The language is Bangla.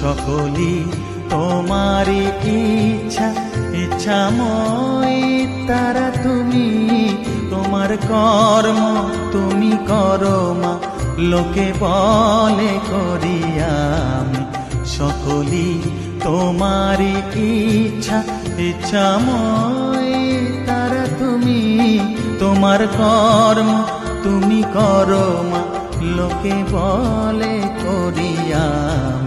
সকলি তোমারই ইচ্ছা। ইচ্ছা ইচ্ছাময় তারা তুমি, তোমার কর্ম তুমি করো মা। লোকে বলে করিয়ামি সকলি তোমারই ইচ্ছা। ইচ্ছা ইচ্ছাময় তারা তুমি, তোমার কর্ম তুমি করো মা। লোকে বলে করিয়ামি